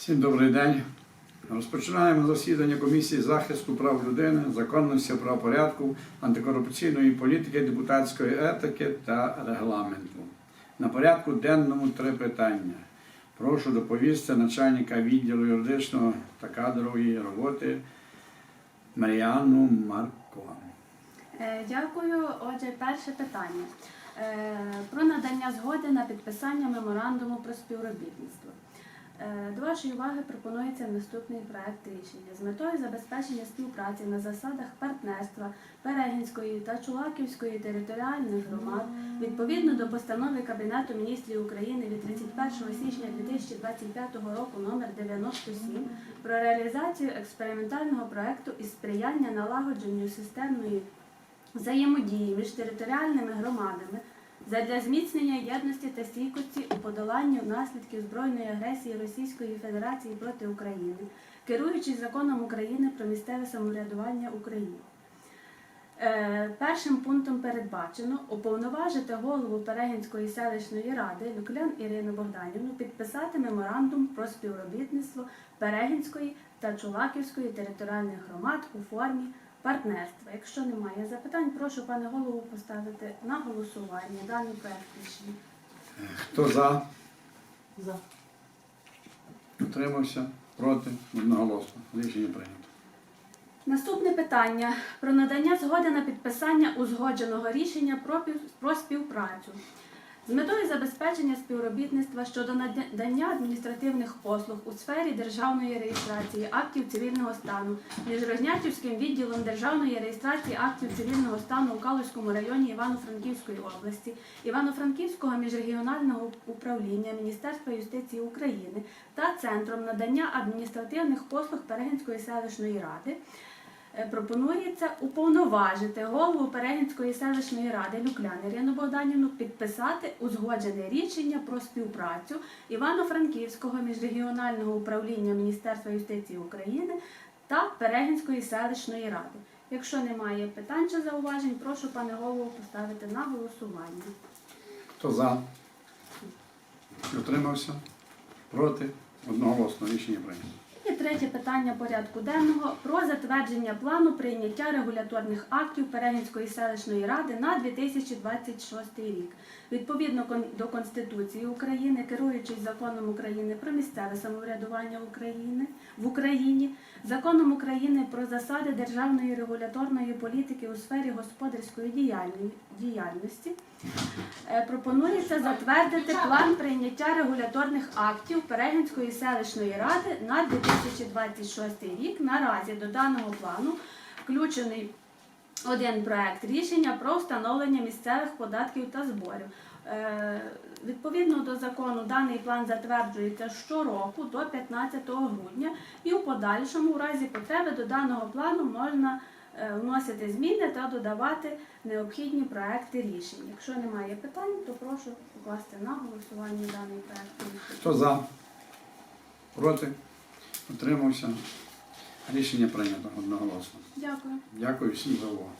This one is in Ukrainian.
Всім добрий день. Розпочинаємо засідання комісії захисту прав людини, законності правопорядку, антикорупційної політики, депутатської етики та регламенту. На порядку денному три питання. Прошу доповісти начальника відділу юридичного та кадрової роботи Маріанну Марко. Е, Дякую. Отже, перше питання Е, про надання згоди на підписання меморандуму про співробітництво. Е, До вашої уваги пропонується наступний проект рішення з метою забезпечення співпраці на засадах партнерства Перегінської та Чулаківської територіальних громад відповідно до постанови Кабінету міністрів України від 31 січня 2025 року номер 97 про реалізацію експериментального проекту із сприяння налагодженню системної взаємодії між територіальними громадами задля зміцнення єдності та стійкості у подоланню наслідків збройної агресії Російської Федерації проти України, керуючись законом України про місцеве самоврядування України. Е, Першим пунктом передбачено уповноважити голову Перегінської селищної ради Люклян Ірину Богданівну підписати меморандум про співробітництво Перегінської та Чулаківської територіальних громад у формі партнерства. Якщо немає запитань, прошу пане голову поставити на голосування даний проект рішення. Хто за? За. Утримався? Проти? Одноголосно. Рішення прийнято. Наступне питання про надання згоди на підписання узгодженого рішення про, пів- про співпрацю. З метою забезпечення співробітництва щодо надання адміністративних послуг у сфері державної реєстрації актів цивільного стану між Рознятівським відділом державної реєстрації актів цивільного стану у Калузькому районі Івано-Франківської області, Івано-Франківського міжрегіонального управління Міністерства юстиції України та Центром надання адміністративних послуг Перегінської селищної ради. Е, Пропонується уповноважити голову Перегінської селищної ради Люклян Ірину Богданівну підписати узгоджене рішення про співпрацю Івано-Франківського міжрегіонального управління Міністерства юстиції України та Перегінської селищної ради. Якщо немає питань чи зауважень, прошу пане голову поставити на голосування. Хто за? Утримався? Проти? Одноголосно. Рішення прийнято. Третє питання порядку денного про затвердження плану прийняття регуляторних актів Перегінської селищної ради на 2026 рік. Відповідно до Конституції України, керуючись законом України про місцеве самоврядування України в Україні, законом України про засади державної регуляторної політики у сфері господарської діяльності. Е, Пропонується затвердити план прийняття регуляторних актів Перегінської селищної ради на 2026 рік. Наразі до даного плану включений один проект рішення про встановлення місцевих податків та зборів. Е, Відповідно до закону, даний план затверджується щороку до 15 грудня, і у подальшому, у разі потреби, до даного плану можна е, вносити зміни та додавати необхідні проекти рішень. Якщо немає питань, то прошу покласти на голосування даний проект рішення. Хто за? Проти? Утримався? Рішення прийнято одноголосно. Дякую. Дякую всім за увагу.